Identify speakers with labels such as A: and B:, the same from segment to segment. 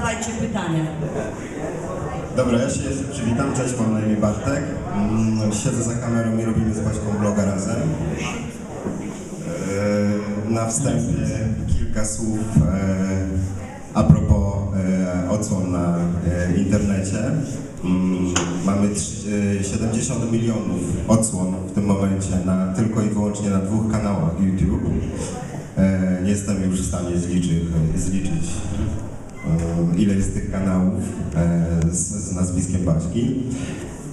A: pytania.
B: Dobra, ja się przywitam. Cześć, mam na imię Bartek. Mm, Siedzę za kamerą i robimy z Baśką bloga razem. Eee, Na wstępie kilka słów eee, a propos eee, odsłon na internecie. Mm, Mamy trz- eee, 70 milionów odsłon w tym momencie na, tylko i wyłącznie na dwóch kanałach YouTube. Nie jestem już w stanie zliczyć, zliczyć e, ile jest tych kanałów e, z, z nazwiskiem Baśki.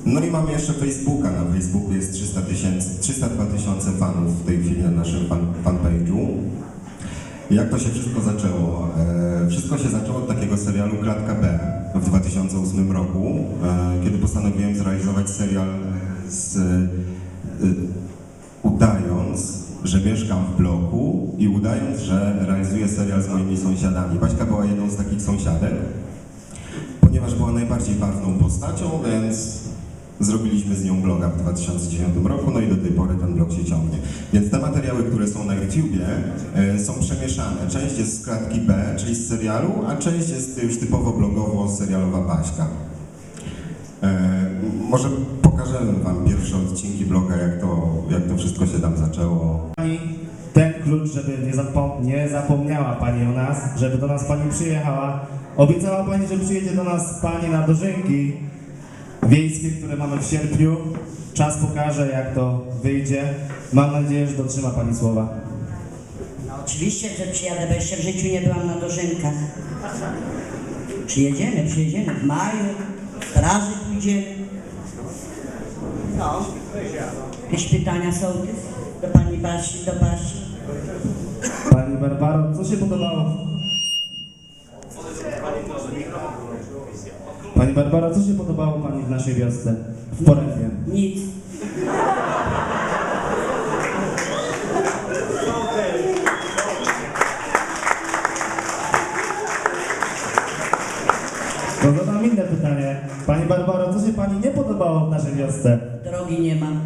B: No i mamy jeszcze Facebooka. Na Facebooku jest 300 tysięcy, 302 tysiące fanów w tej chwili na naszym fan, fanpage'u. Jak to się wszystko zaczęło? E, wszystko się zaczęło od takiego serialu Klatka B w 2008 roku, e, kiedy postanowiłem zrealizować serial e, z, e, udając, że mieszkam w bloku i udając, że realizuję serial z moimi sąsiadami. Baśka była jedną z takich sąsiadek, ponieważ była najbardziej barwną postacią, więc zrobiliśmy z nią bloga w 2009 roku, no i do tej pory ten blog się ciągnie. Więc te materiały, które są na YouTubie e, są przemieszane. Część jest z klatki B, czyli z serialu, a część jest już typowo blogowo serialowa Baśka. E, może pokażemy Wam pierwsze odcinki bloga, jak to, jak to wszystko się tam zaczęło.
C: Pani ten klucz, żeby nie, zapom- nie zapomniała Pani o nas, żeby do nas Pani przyjechała. Obiecała Pani, że przyjedzie do nas Pani na dożynki wiejskie, które mamy w sierpniu. Czas pokaże, jak to wyjdzie. Mam nadzieję, że dotrzyma Pani słowa.
A: No oczywiście, że przyjadę, bo jeszcze w życiu nie byłam na dożynkach. Przyjedziemy, przyjedziemy w maju, straży pójdziemy. No. Jakieś pytania są do pani Basi, do Basi?
C: Pani Barbaro, co się podobało? Pani Barbaro, co się podobało Pani w naszej wiosce? W Porębie.
A: Nic.
C: To zadam inne pytanie. Pani Barbaro, co się Pani nie podobało w naszej wiosce?
A: Drogi nie mam.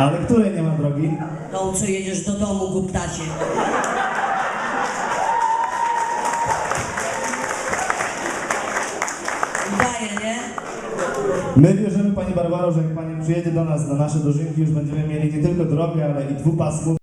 C: Ale której nie ma drogi?
A: Tą, co jedziesz do domu, guptacie. Daję, nie?
C: My wierzymy Pani Barbaro, że jak Pani przyjedzie do nas na nasze dożynki, już będziemy mieli nie tylko drogę, ale i dwupasmów.